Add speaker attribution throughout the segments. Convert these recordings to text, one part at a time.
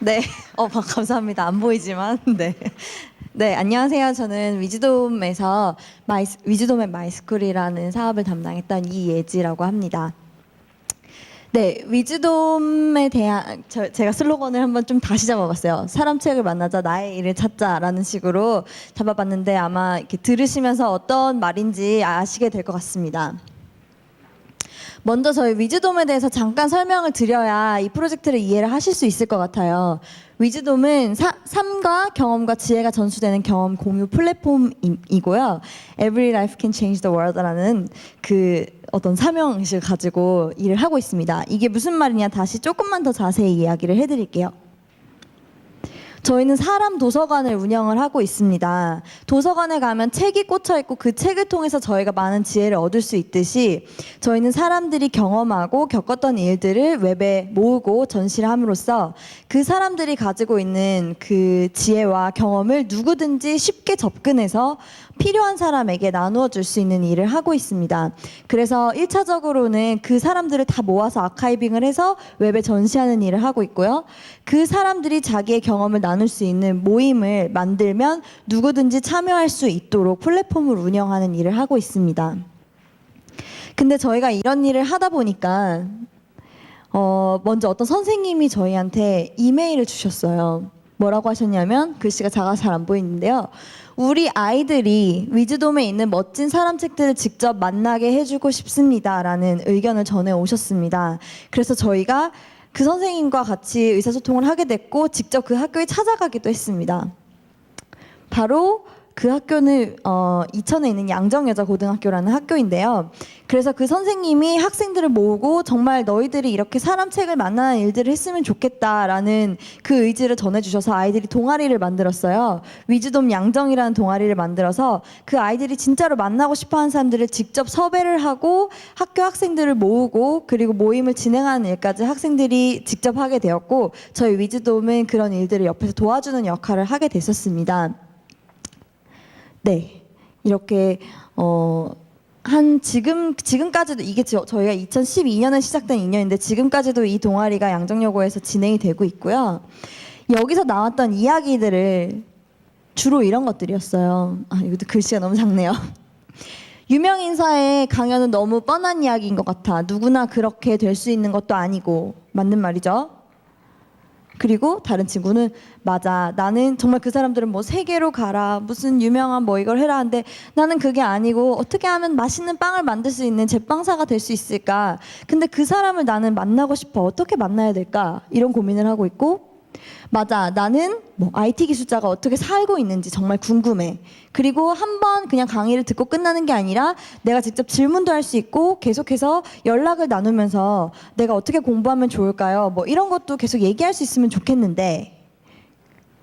Speaker 1: 네, 어, 바- 감사합니다. 안 보이지만, 네. 네, 안녕하세요. 저는 위즈돔에서 마이, 위즈돔의 마이스쿨이라는 사업을 담당했던 이예지라고 합니다. 네, 위즈돔에 대한 저, 제가 슬로건을 한번 좀 다시 잡아봤어요. 사람 책을 만나자 나의 일을 찾자라는 식으로 잡아봤는데 아마 이렇게 들으시면서 어떤 말인지 아시게 될 것 같습니다. 먼저 저희 위즈돔에 대해서 잠깐 설명을 드려야 이 프로젝트를 이해를 하실 수 있을 것 같아요. 위즈돔은 사- 삶과 경험과 지혜가 전수되는 경험 공유 플랫폼이고요. Every life can change the world라는 그 어떤 사명의식을 가지고 일을 하고 있습니다. 이게 무슨 말이냐 다시 조금만 더 자세히 이야기를 해드릴게요. 저희는 사람 도서관을 운영을 하고 있습니다. 도서관에 가면 책이 꽂혀 있고 그 책을 통해서 저희가 많은 지혜를 얻을 수 있듯이 저희는 사람들이 경험하고 겪었던 일들을 웹에 모으고 전시를 함으로써 그 사람들이 가지고 있는 그 지혜와 경험을 누구든지 쉽게 접근해서 필요한 사람에게 나누어 줄 수 있는 일을 하고 있습니다. 그래서 1차적으로는 그 사람들을 다 모아서 아카이빙을 해서 웹에 전시하는 일을 하고 있고요. 그 사람들이 자기의 경험을 나눌 수 있는 모임을 만들면 누구든지 참여할 수 있도록 플랫폼을 운영하는 일을 하고 있습니다. 근데 저희가 이런 일을 하다 보니까 어, 먼저 어떤 선생님이 저희한테 이메일을 주셨어요. 뭐라고 하셨냐면 글씨가 작아서 잘 안 보이는데요. 우리 아이들이 위즈돔에 있는 멋진 사람 책들을 직접 만나게 해주고 싶습니다라는 의견을 전해 오셨습니다. 그래서 저희가 그 선생님과 같이 의사소통을 하게 됐고 직접 그 학교에 찾아가기도 했습니다. 바로 그 학교는 어, 이천에 있는 양정여자고등학교라는 학교인데요. 그래서 그 선생님이 학생들을 모으고 정말 너희들이 이렇게 사람 책을 만나는 일들을 했으면 좋겠다라는 그 의지를 전해주셔서 아이들이 동아리를 만들었어요. 위즈돔 양정이라는 동아리를 만들어서 그 아이들이 진짜로 만나고 싶어하는 사람들을 직접 섭외를 하고 학교 학생들을 모으고 그리고 모임을 진행하는 일까지 학생들이 직접 하게 되었고 저희 위즈돔은 그런 일들을 옆에서 도와주는 역할을 하게 됐었습니다. 네, 이렇게 어. 한 지금 지금까지도 이게 저, 저희가 2012년에 시작된 인연인데 지금까지도 이 동아리가 양정여고에서 진행이 되고 있고요. 여기서 나왔던 이야기들을 주로 이런 것들이었어요. 아 이것도 글씨가 너무 작네요. 유명 인사의 강연은 너무 뻔한 이야기인 것 같아. 누구나 그렇게 될 수 있는 것도 아니고 맞는 말이죠. 그리고 다른 친구는 맞아 나는 정말 그 사람들은 뭐 세계로 가라 무슨 유명한 뭐 이걸 해라 하는데 나는 그게 아니고 어떻게 하면 맛있는 빵을 만들 수 있는 제빵사가 될 수 있을까? 근데 그 사람을 나는 만나고 싶어. 어떻게 만나야 될까? 이런 고민을 하고 있고 맞아 나는 뭐 IT 기술자가 어떻게 살고 있는지 정말 궁금해. 그리고 한 번 그냥 강의를 듣고 끝나는 게 아니라 내가 직접 질문도 할 수 있고 계속해서 연락을 나누면서 내가 어떻게 공부하면 좋을까요? 뭐 이런 것도 계속 얘기할 수 있으면 좋겠는데.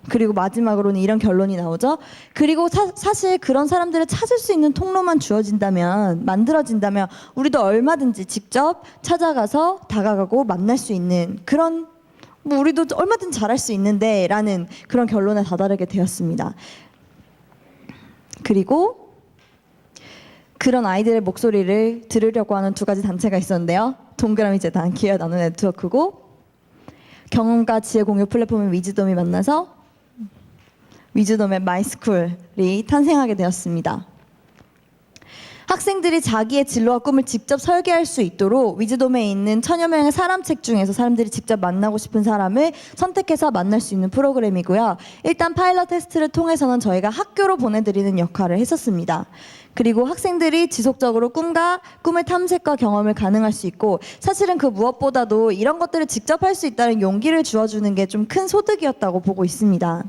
Speaker 1: 그리고 마지막으로는 이런 결론이 나오죠. 그리고 사, 실 그런 사람들을 찾을 수 있는 통로만 주어진다면, 만들어진다면, 우리도 얼마든지 직접 찾아가서 다가가고 만날 수 있는 그런, 뭐 우리도 얼마든지 잘할 수 있는데, 라는 그런 결론에 다다르게 되었습니다. 그리고 그런 아이들의 목소리를 들으려고 하는 두 가지 단체가 있었는데요. 동그라미 재단, 기회 나눔 네트워크고, 경험과 지혜 공유 플랫폼인 위즈돔이 만나서 위즈돔의 마이스쿨이 탄생하게 되었습니다. 학생들이 자기의 진로와 꿈을 직접 설계할 수 있도록 위즈돔에 있는 천여 명의 사람 책 중에서 사람들이 직접 만나고 싶은 사람을 선택해서 만날 수 있는 프로그램이고요. 일단 파일럿 테스트를 통해서는 저희가 학교로 보내드리는 역할을 했었습니다. 그리고 학생들이 지속적으로 꿈과 꿈의 탐색과 경험을 가능할 수 있고 사실은 그 무엇보다도 이런 것들을 직접 할 수 있다는 용기를 주어주는 게 좀 큰 소득이었다고 보고 있습니다.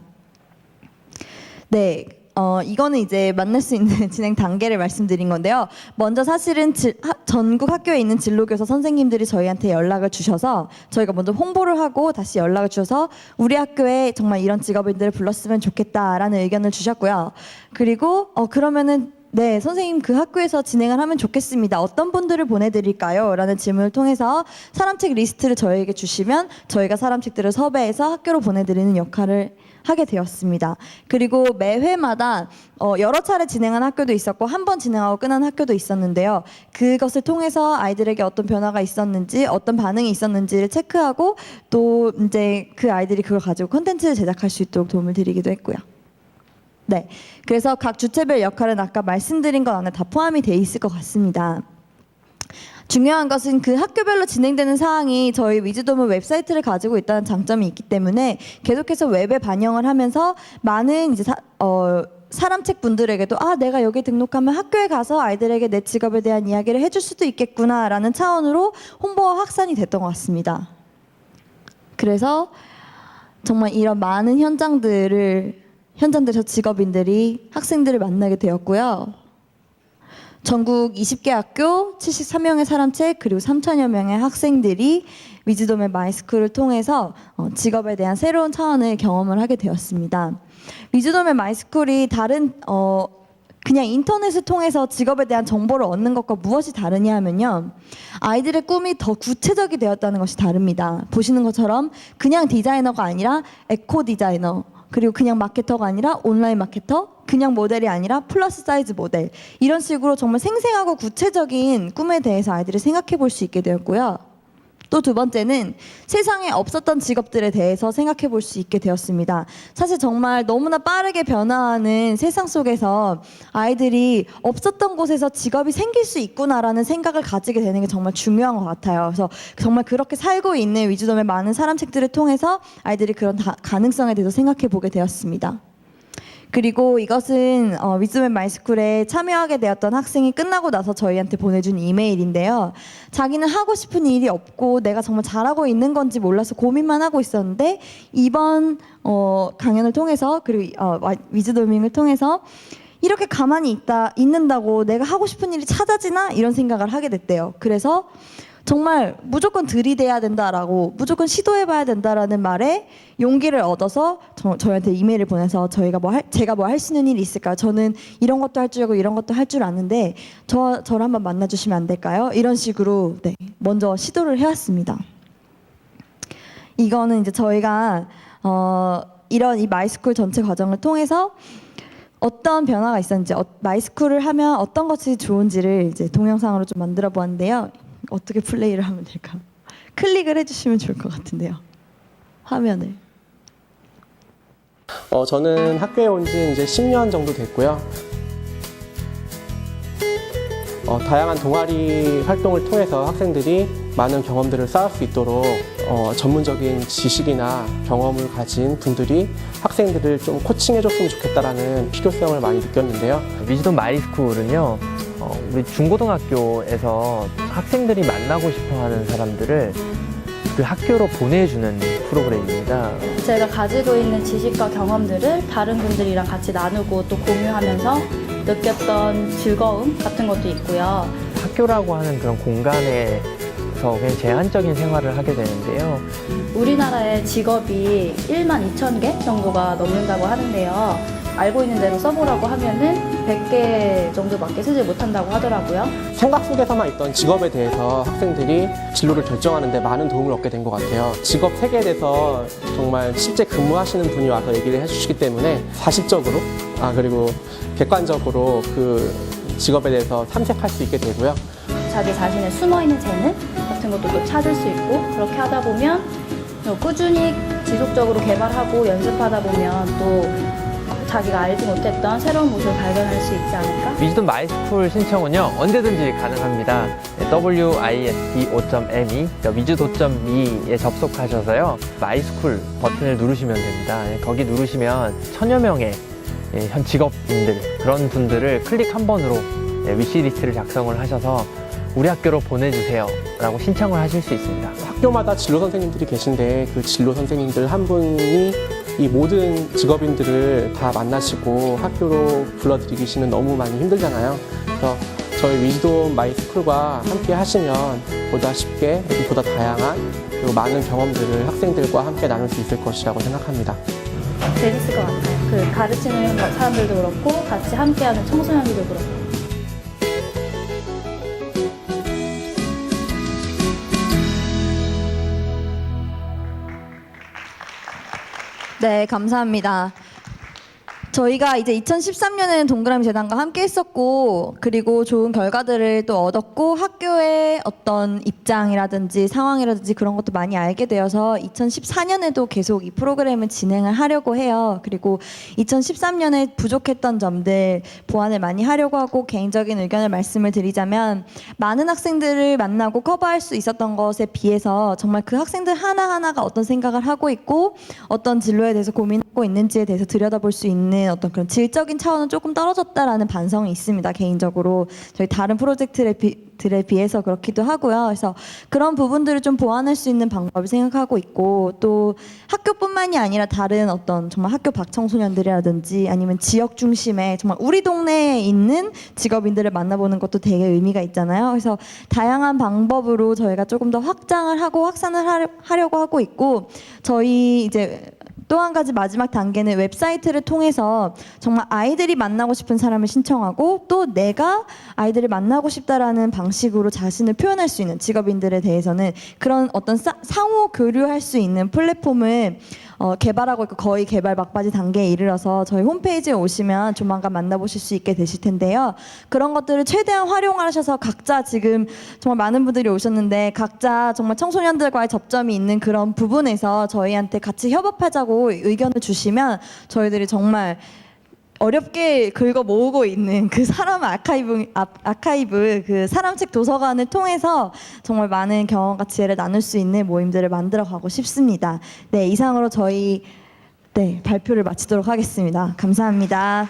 Speaker 1: 네. 어, 이거는 이제 만날 수 있는 진행 단계를 말씀드린 건데요. 먼저 사실은 지- 하- 전국 학교에 있는 진로교사 선생님들이 저희한테 연락을 주셔서 저희가 먼저 홍보를 하고 다시 연락을 주셔서 우리 학교에 정말 이런 직업인들을 불렀으면 좋겠다라는 의견을 주셨고요. 그리고 어, 그러면은 네, 선생님 그 학교에서 진행을 하면 좋겠습니다. 어떤 분들을 보내드릴까요? 라는 질문을 통해서 사람책 리스트를 저희에게 주시면 저희가 사람책들을 섭외해서 학교로 보내드리는 역할을 하게 되었습니다. 그리고 매회마다 어, 여러 차례 진행한 학교도 있었고 한 번 진행하고 끝난 학교도 있었는데요. 그것을 통해서 아이들에게 어떤 변화가 있었는지 어떤 반응이 있었는지를 체크하고 또 이제 그 아이들이 그걸 가지고 콘텐츠를 제작할 수 있도록 도움을 드리기도 했고요. 네. 그래서 각 주체별 역할은 아까 말씀드린 것 안에 다 포함이 돼 있을 것 같습니다. 중요한 것은 그 학교별로 진행되는 사항이 저희 위즈돔은 웹사이트를 가지고 있다는 장점이 있기 때문에 계속해서 웹에 반영을 하면서 많은 이제 사, 어, 사람 책 분들에게도 아 내가 여기 등록하면 학교에 가서 아이들에게 내 직업에 대한 이야기를 해줄 수도 있겠구나라는 차원으로 홍보와 확산이 됐던 것 같습니다. 그래서 정말 이런 많은 현장들을 현장들에서 직업인들이 학생들을 만나게 되었고요. 전국 20개 학교 73명의 사람책 그리고 3천여 명의 학생들이 위즈돔의 마이스쿨을 통해서 어, 직업에 대한 새로운 차원을 경험을 하게 되었습니다. 위즈돔의 마이스쿨이 다른 어, 그냥 인터넷을 통해서 직업에 대한 정보를 얻는 것과 무엇이 다르냐 하면요. 아이들의 꿈이 더 구체적이 되었다는 것이 다릅니다. 보시는 것처럼 그냥 디자이너가 아니라 에코 디자이너, 그리고 그냥 마케터가 아니라 온라인 마케터, 그냥 모델이 아니라 플러스 사이즈 모델. 이런 식으로 정말 생생하고 구체적인 꿈에 대해서 아이들이 생각해 볼 수 있게 되었고요. 또 두 번째는 세상에 없었던 직업들에 대해서 생각해 볼 수 있게 되었습니다. 사실 정말 너무나 빠르게 변화하는 세상 속에서 아이들이 없었던 곳에서 직업이 생길 수 있구나라는 생각을 가지게 되는 게 정말 중요한 것 같아요. 그래서 정말 그렇게 살고 있는 위주dom의 많은 사람 책들을 통해서 아이들이 그런 다- 가능성에 대해서 생각해 보게 되었습니다. 그리고 이것은 어, 위즈맨 마이스쿨에 참여하게 되었던 학생이 끝나고 나서 저희한테 보내준 이메일인데요. 자기는 하고 싶은 일이 없고 내가 정말 잘하고 있는 건지 몰라서 고민만 하고 있었는데 이번 어, 강연을 통해서 그리고 어, 와- 위즈도밍을 통해서 이렇게 가만히 있다 있는다고 내가 하고 싶은 일이 찾아지나 이런 생각을 하게 됐대요. 그래서 정말 무조건 들이대야 된다라고 무조건 시도해봐야 된다라는 말에 용기를 얻어서 저, 저희한테 이메일을 보내서 저희가 뭐 할, 제가 뭐 할 수 있는 일이 있을까요? 저는 이런 것도 할 줄 알고 이런 것도 할 줄 아는데 저 저를 한번 만나주시면 안 될까요? 이런 식으로 네 먼저 시도를 해왔습니다. 이거는 이제 저희가 어, 이런 이 마이스쿨 전체 과정을 통해서 어떤 변화가 있었는지 어, 마이스쿨을 하면 어떤 것이 좋은지를 이제 동영상으로 좀 만들어 보았는데요. 어떻게 플레이를 하면 될까? 클릭을 해주시면 좋을 것 같은데요. 화면을.
Speaker 2: 어, 저는 학교에 온 지 이제 10년 정도 됐고요. 어, 다양한 동아리 활동을 통해서 학생들이 많은 경험들을 쌓을 수 있도록 어, 전문적인 지식이나 경험을 가진 분들이 학생들을 좀 코칭해줬으면 좋겠다라는 필요성을 많이 느꼈는데요.
Speaker 3: 위즈덤 마이스쿨은요, 어, 우리 중고등학교에서 학생들이 만나고 싶어 하는 사람들을 그 학교로 보내주는 프로그램입니다.
Speaker 4: 제가 가지고 있는 지식과 경험들을 다른 분들이랑 같이 나누고 또 공유하면서 느꼈던 즐거움 같은 것도 있고요.
Speaker 3: 학교라고 하는 그런 공간에서 그냥 제한적인 생활을 하게 되는데요.
Speaker 4: 우리나라의 직업이 1만 2천 개 정도가 넘는다고 하는데요. 알고 있는 대로 써보라고 하면은 100개 정도밖에 쓰지 못한다고 하더라고요.
Speaker 2: 생각 속에서만 있던 직업에 대해서 학생들이 진로를 결정하는 데 많은 도움을 얻게 된 것 같아요. 직업 세계에 대해서 정말 실제 근무하시는 분이 와서 얘기를 해주시기 때문에 사실적으로, 아, 그리고 객관적으로 그 직업에 대해서 탐색할 수 있게 되고요.
Speaker 4: 자기 자신의 숨어있는 재능 같은 것도 또 찾을 수 있고 그렇게 하다 보면 또 꾸준히 지속적으로 개발하고 연습하다 보면 또 자기가 알지 못했던 새로운 모습을 발견할 수 있지 않을까?
Speaker 3: 위즈덤 마이스쿨 신청은요, 언제든지 가능합니다. wisd5.me, 위즈도.me에 접속하셔서요, 마이스쿨 버튼을 누르시면 됩니다. 예, 거기 누르시면 천여 명의 예, 현 직업인들, 그런 분들을 클릭 한 번으로 예, 위시리스트를 작성을 하셔서 우리 학교로 보내주세요. 라고 신청을 하실 수 있습니다.
Speaker 2: 학교마다 진로 선생님들이 계신데 그 진로 선생님들 한 분이 이 모든 직업인들을 다 만나시고 학교로 불러들이기시는 너무 많이 힘들잖아요. 그래서 저희 위즈돔 마이스쿨과 함께 하시면 보다 쉽게 보다 다양한 그리고 많은 경험들을 학생들과 함께 나눌 수 있을 것이라고 생각합니다.
Speaker 4: 재밌을 것 같아요. 그 가르치는 사람들도 그렇고 같이 함께하는 청소년들도 그렇고.
Speaker 1: 네, 감사합니다. 저희가 이제 2013년에는 동그라미 재단과 함께 했었고, 그리고 좋은 결과들을 또 얻었고, 학교의 어떤 입장이라든지 상황이라든지 그런 것도 많이 알게 되어서 2014년에도 계속 이 프로그램을 진행을 하려고 해요. 그리고 2013년에 부족했던 점들 보완을 많이 하려고 하고, 개인적인 의견을 말씀을 드리자면, 많은 학생들을 만나고 커버할 수 있었던 것에 비해서 정말 그 학생들 하나하나가 어떤 생각을 하고 있고, 어떤 진로에 대해서 고민하고 있는지에 대해서 들여다볼 수 있는 어떤 그런 질적인 차원은 조금 떨어졌다라는 반성이 있습니다. 개인적으로 저희 다른 프로젝트에 비, 들에 비해서 그렇기도 하고요. 그래서 그런 부분들을 좀 보완할 수 있는 방법을 생각하고 있고 또 학교뿐만이 아니라 다른 어떤 정말 학교 밖 청소년들이라든지 아니면 지역 중심의 정말 우리 동네에 있는 직업인들을 만나보는 것도 되게 의미가 있잖아요. 그래서 다양한 방법으로 저희가 조금 더 확장을 하고 확산을 하려- 하려고 하고 있고 저희 이제 또 한 가지 마지막 단계는 웹사이트를 통해서 정말 아이들이 만나고 싶은 사람을 신청하고 또 내가 아이들을 만나고 싶다라는 방식으로 자신을 표현할 수 있는 직업인들에 대해서는 그런 어떤 사- 상호 교류할 수 있는 플랫폼을 어, 개발하고 있고 거의 개발 막바지 단계에 이르러서 저희 홈페이지에 오시면 조만간 만나보실 수 있게 되실 텐데요. 그런 것들을 최대한 활용하셔서 각자 지금 정말 많은 분들이 오셨는데 각자 정말 청소년들과의 접점이 있는 그런 부분에서 저희한테 같이 협업하자 고 의견을 주시면 저희들이 정말 어렵게 긁어 모으고 있는 그 사람 아카이브 아, 아카이브 그 사람책 도서관을 통해서 정말 많은 경험과 지혜를 나눌 수 있는 모임들을 만들어 가고 싶습니다. 네, 이상으로 저희 네, 발표를 마치도록 하겠습니다. 감사합니다.